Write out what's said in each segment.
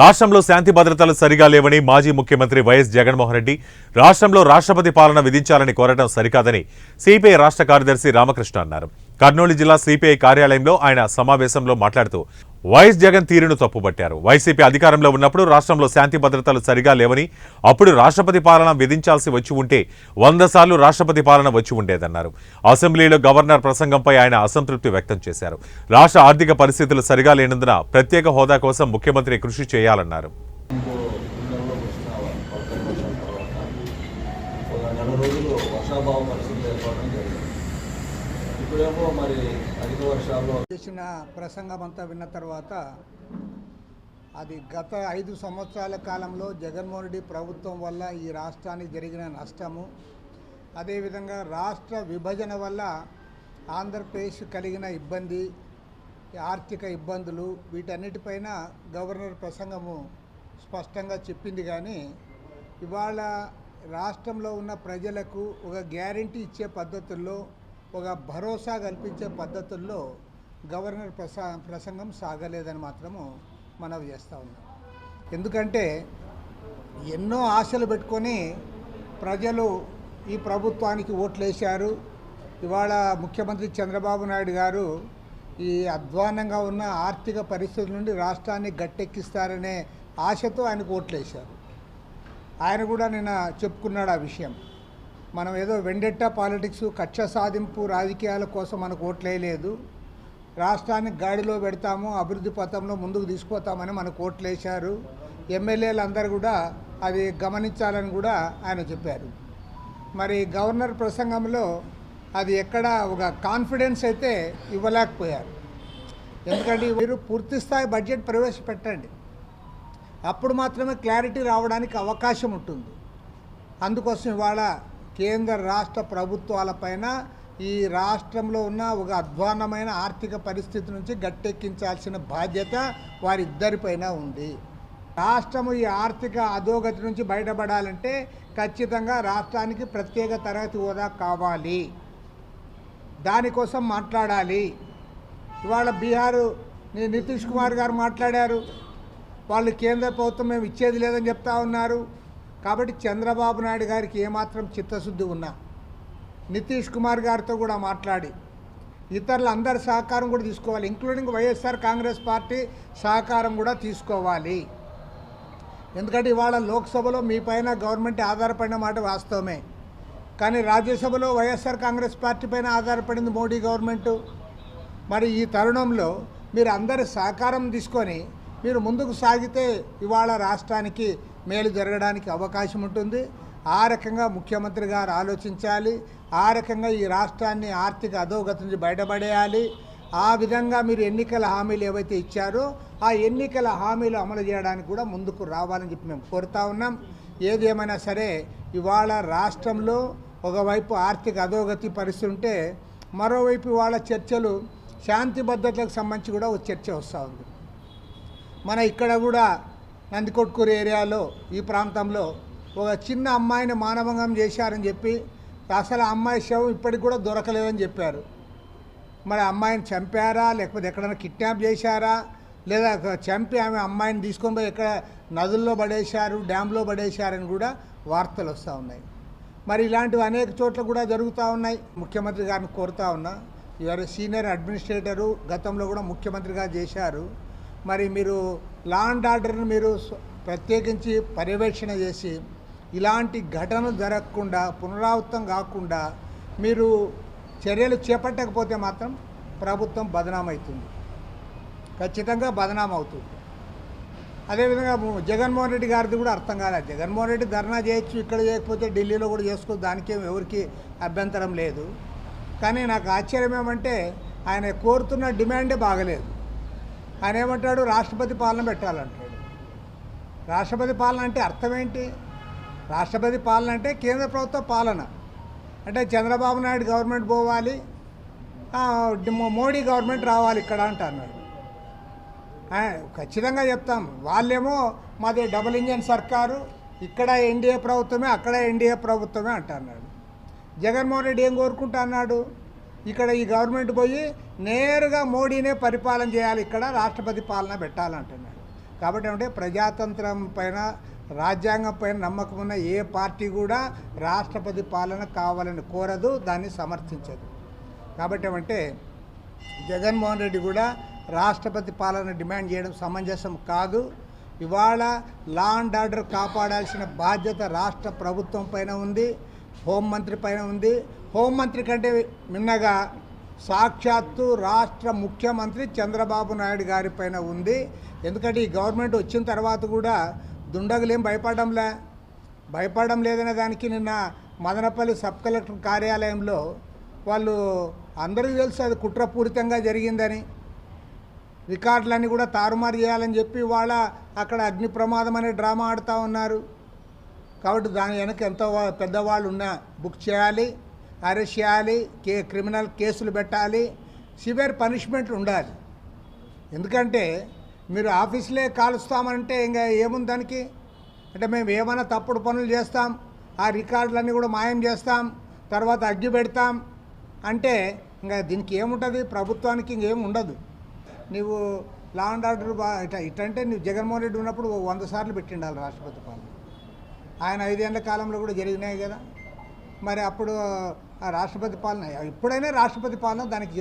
రాష్ట్రంలో శాంతి భద్రతలు సరిగా లేవని మాజీ ముఖ్యమంత్రి వైఎస్ జగన్మోహన్ రెడ్డి రాష్ట్రంలో రాష్ట్రపతి పాలన విధించాలని కోరటం సరికాదని సిపిఐ రాష్ట్ర కార్యదర్శి రామకృష్ణ అన్నారు. కర్నూలు జిల్లా సిపిఐ కార్యాలయంలో ఆయన సమావేశంలో మాట్లాడుతూ వైఎస్ జగన్ తీరును తప్పుపట్టారు. వైసీపీ అధికారంలో ఉన్నప్పుడు రాష్ట్రంలో శాంతి భద్రతలు సరిగా లేవని అప్పుడు రాష్ట్రపతి పాలన విధించాల్సి వచ్చి ఉంటే వంద సార్లు రాష్ట్రపతి పాలన వచ్చి ఉండేదన్నారు. అసెంబ్లీలో గవర్నర్ ప్రసంగంపై ఆయన అసంతృప్తి వ్యక్తం చేశారు. రాష్ట్ర ఆర్థిక పరిస్థితులు సరిగా లేనందున ప్రత్యేక హోదా కోసం ముఖ్యమంత్రి కృషి చేయాలన్నారు. ఇప్పుడేమో మరి అధిక వర్షాల్లో చేసిన ప్రసంగం అంతా విన్న తర్వాత అది గత ఐదు సంవత్సరాల కాలంలో జగన్మోహన్ రెడ్డి ప్రభుత్వం వల్ల ఈ రాష్ట్రానికి జరిగిన నష్టము అదేవిధంగా రాష్ట్ర విభజన వల్ల ఆంధ్రప్రదేశ్ కలిగిన ఇబ్బంది ఆర్థిక ఇబ్బందులు వీటన్నిటిపైన గవర్నర్ ప్రసంగము స్పష్టంగా చెప్పింది కానీ ఇవాళ రాష్ట్రంలో ఉన్న ప్రజలకు ఒక గ్యారంటీ ఇచ్చే పద్ధతుల్లో ఒక భరోసా కల్పించే పద్ధతుల్లో గవర్నర్ ప్రసా ప్రసంగం సాగలేదని మాత్రము మనవి చేస్తూ ఉన్నాం. ఎందుకంటే ఎన్నో ఆశలు పెట్టుకొని ప్రజలు ఈ ప్రభుత్వానికి ఓట్లేశారు. ఇవాళ ముఖ్యమంత్రి చంద్రబాబు నాయుడు గారు ఈ అధ్వానంగా ఉన్న ఆర్థిక పరిస్థితుల నుండి రాష్ట్రాన్ని గట్టెక్కిస్తారనే ఆశతో ఆయనకు ఓట్లేశారు. ఆయన కూడా నిన్న చెప్పుకున్నాడు ఆ విషయం. మనం ఏదో వెండెట్టా పాలిటిక్స్ కక్ష సాధింపు రాజకీయాల కోసం మనకు ఓట్లేయలేదు రాష్ట్రాన్ని గాడిలో పెడతాము అభివృద్ధి పథంలో ముందుకు తీసుకుపోతామని మనకు ఓట్లేశారు ఎమ్మెల్యేలందరూ కూడా అది గమనించాలని కూడా ఆయన చెప్పారు. మరి గవర్నర్ ప్రసంగంలో అది ఎక్కడ ఒక కాన్ఫిడెన్స్ అయితే ఇవ్వలేకపోయారు. ఎందుకంటే మీరు పూర్తి స్థాయి బడ్జెట్ ప్రవేశపెట్టండి. అప్పుడు మాత్రమే క్లారిటీ రావడానికి అవకాశం ఉంటుంది. అందుకోసం ఇవాళ కేంద్ర రాష్ట్ర ప్రభుత్వాలపైన ఈ రాష్ట్రంలో ఉన్న ఒక అధ్వాన్నమైన ఆర్థిక పరిస్థితి నుంచి గట్టెక్కించాల్సిన బాధ్యత వారిద్దరిపైన ఉంది. రాష్ట్రము ఈ ఆర్థిక అధోగతి నుంచి బయటపడాలంటే ఖచ్చితంగా రాష్ట్రానికి ప్రత్యేక తరగతి హోదా కావాలి. దానికోసం మాట్లాడాలి. ఇవాళ బీహారు నితీష్ కుమార్ గారు మాట్లాడారు. వాళ్ళు కేంద్ర ప్రభుత్వం మేము ఇచ్చేది లేదని చెప్తా ఉన్నారు. కాబట్టి చంద్రబాబు నాయుడు గారికి ఏమాత్రం చిత్తశుద్ధి ఉన్నా నితీష్ కుమార్ గారితో కూడా మాట్లాడి ఇతరుల అందరి సహకారం కూడా తీసుకోవాలి ఇంక్లూడింగ్ వైఎస్ఆర్ కాంగ్రెస్ పార్టీ సహకారం కూడా తీసుకోవాలి. ఎందుకంటే ఇవాళ లోక్సభలో మీ పైన గవర్నమెంట్ ఆధారపడిన మాట వాస్తవమే. కానీ రాజ్యసభలో వైఎస్ఆర్ కాంగ్రెస్ పార్టీ పైన ఆధారపడింది మోడీ గవర్నమెంటు. మరి ఈ తరుణంలో మీరు అందరి సహకారం తీసుకొని మీరు ముందుకు సాగితే ఇవాళ రాష్ట్రానికి మేలు జరగడానికి అవకాశం ఉంటుంది. ఆ రకంగా ముఖ్యమంత్రి గారు ఆలోచించాలి. ఆ రకంగా ఈ రాష్ట్రాన్ని ఆర్థిక అధోగతి నుంచి బయటపడేయాలి. ఆ విధంగా మీరు ఎన్నికల హామీలు ఏవైతే ఇచ్చారో ఆ ఎన్నికల హామీలు అమలు చేయడానికి కూడా ముందుకు రావాలని చెప్పి మేము కోరుతా ఉన్నాం. ఏది ఏమైనా సరే ఇవాళ రాష్ట్రంలో ఒకవైపు ఆర్థిక అధోగతి పరిస్థితి ఉంటే మరోవైపు ఇవాళ చర్చలు శాంతి భద్రతలకు సంబంధించి కూడా ఒక చర్చ వస్తూ ఉంది. మన ఇక్కడ కూడా నందికొట్కూరు ఏరియాలో ఈ ప్రాంతంలో ఒక చిన్న అమ్మాయిని మానభంగం చేశారని చెప్పి అసలు అమ్మాయి శవం ఇప్పటికి కూడా దొరకలేదని చెప్పారు. మరి అమ్మాయిని చంపారా? లేకపోతే ఎక్కడైనా కిడ్నాప్ చేశారా? లేదా చంపి ఆమె అమ్మాయిని తీసుకొని పోయి ఎక్కడ నదుల్లో పడేశారు డ్యాంలో పడేశారని కూడా వార్తలు వస్తూ ఉన్నాయి. మరి ఇలాంటివి అనేక చోట్ల కూడా జరుగుతూ ఉన్నాయి. ముఖ్యమంత్రి గారిని కోరుతా ఉన్నా ఇవాళ సీనియర్ అడ్మినిస్ట్రేటరు గతంలో కూడా ముఖ్యమంత్రిగా చేశారు. మరి మీరు లా అండ్ ఆర్డర్ని మీరు ప్రత్యేకించి పర్యవేక్షణ చేసి ఇలాంటి ఘటనలు జరగకుండా పునరావృతం కాకుండా మీరు చర్యలు చేపట్టకపోతే మాత్రం ప్రభుత్వం బదనామవుతుంది. ఖచ్చితంగా బదనామవుతుంది. అదేవిధంగా జగన్మోహన్ రెడ్డి గారిది కూడా అర్థం కాలేదు జగన్మోహన్ రెడ్డి ధర్నా చేయొచ్చు ఇక్కడ చేయకపోతే ఢిల్లీలో కూడా చేసుకోవచ్చు దానికేం ఎవరికి అభ్యంతరం లేదు. కానీ నాకు ఆశ్చర్యం ఏమంటే ఆయన కోరుతున్న డిమాండే బాగలేదు. ఆయన ఏమంటాడు? రాష్ట్రపతి పాలన పెట్టాలంటాడు. రాష్ట్రపతి పాలన అంటే అర్థం ఏంటి? రాష్ట్రపతి పాలన అంటే కేంద్ర ప్రభుత్వ పాలన. అంటే చంద్రబాబు నాయుడు గవర్నమెంట్ పోవాలి. మోడీ గవర్నమెంట్ రావాలి ఇక్కడ అంట అన్నాడు ఖచ్చితంగా చెప్తాం. వాళ్ళేమో మాది డబుల్ ఇంజన్ సర్కారు. ఇక్కడ ఎన్డీఏ ప్రభుత్వమే అక్కడ ఎన్డీఏ ప్రభుత్వమే అంటున్నాడు. జగన్మోహన్ రెడ్డి ఏం కోరుకుంటా అన్నాడు ఇక్కడ ఈ గవర్నమెంట్ పోయి నేరుగా మోడీనే పరిపాలన చేయాలి. ఇక్కడ రాష్ట్రపతి పాలన పెట్టాలంటున్నాడు. కాబట్టి ఏమంటే ప్రజాతంత్రం పైన రాజ్యాంగం పైన నమ్మకం ఉన్న ఏ పార్టీ కూడా రాష్ట్రపతి పాలన కావాలని కోరదు దాన్ని సమర్థించదు. కాబట్టి ఏమంటే జగన్మోహన్ రెడ్డి కూడా రాష్ట్రపతి పాలన డిమాండ్ చేయడం సమంజసం కాదు. ఇవాళ లా అండ్ ఆర్డర్ కాపాడాల్సిన బాధ్యత రాష్ట్ర ప్రభుత్వం పైన ఉంది హోంమంత్రి పైన ఉంది. హోంమంత్రి కంటే మిన్నగా సాక్షాత్తు రాష్ట్ర ముఖ్యమంత్రి చంద్రబాబు నాయుడు గారి పైన ఉంది. ఎందుకంటే ఈ గవర్నమెంట్ వచ్చిన తర్వాత కూడా దుండగులేం భయపడంలే భయపడడం లేదనే దానికి నిన్న మదనపల్లి సబ్ కలెక్టర్ కార్యాలయంలో వాళ్ళు అందరికీ తెలుసు అది కుట్రపూరితంగా జరిగిందని. రికార్డులన్నీ కూడా తారుమారు చేయాలని చెప్పి వాళ్ళ అక్కడ అగ్ని ప్రమాదం అనే డ్రామా ఆడుతూ ఉన్నారు. కాబట్టి దాని వెనక ఎంతో పెద్దవాళ్ళు ఉన్నా బుక్ చేయాలి. అరెస్ట్ చేయాలి కే క్రిమినల్ కేసులు పెట్టాలి సివియర్ పనిష్మెంట్ ఉండాలి. ఎందుకంటే మీరు ఆఫీసులే కాలుస్తామంటే ఇంకా ఏముంది దానికి? అంటే మేము ఏమైనా తప్పుడు పనులు చేస్తాం ఆ రికార్డులన్నీ కూడా మాయం చేస్తాం తర్వాత అగ్గి పెడతాం అంటే ఇంకా దీనికి ఏముంటుంది? ప్రభుత్వానికి ఇంకేం ఉండదు. నువ్వు లా అండ్ ఆర్డర్ బా ఇట ఇటంటే నువ్వు జగన్మోహన్ రెడ్డి ఉన్నప్పుడు వంద సార్లు పెట్టిండాలి రాష్ట్రపతి పాలన. ఆయన ఐదేళ్ళ కాలంలో కూడా జరిగినాయి కదా. మరి అప్పుడు రాష్ట్రపతి పాలన. ఎప్పుడైనా రాష్ట్రపతి పాలన దానికి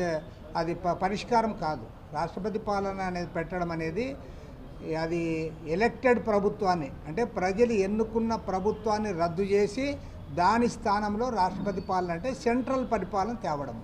అది ప- పరిష్కారం కాదు. రాష్ట్రపతి పాలన అనేది పెట్టడం అనేది అది ఎలక్టెడ్ ప్రభుత్వాన్ని అంటే ప్రజలు ఎన్నుకున్న ప్రభుత్వాన్ని రద్దు చేసి దాని స్థానంలో రాష్ట్రపతి పాలన అంటే సెంట్రల్ పరిపాలన తేవడం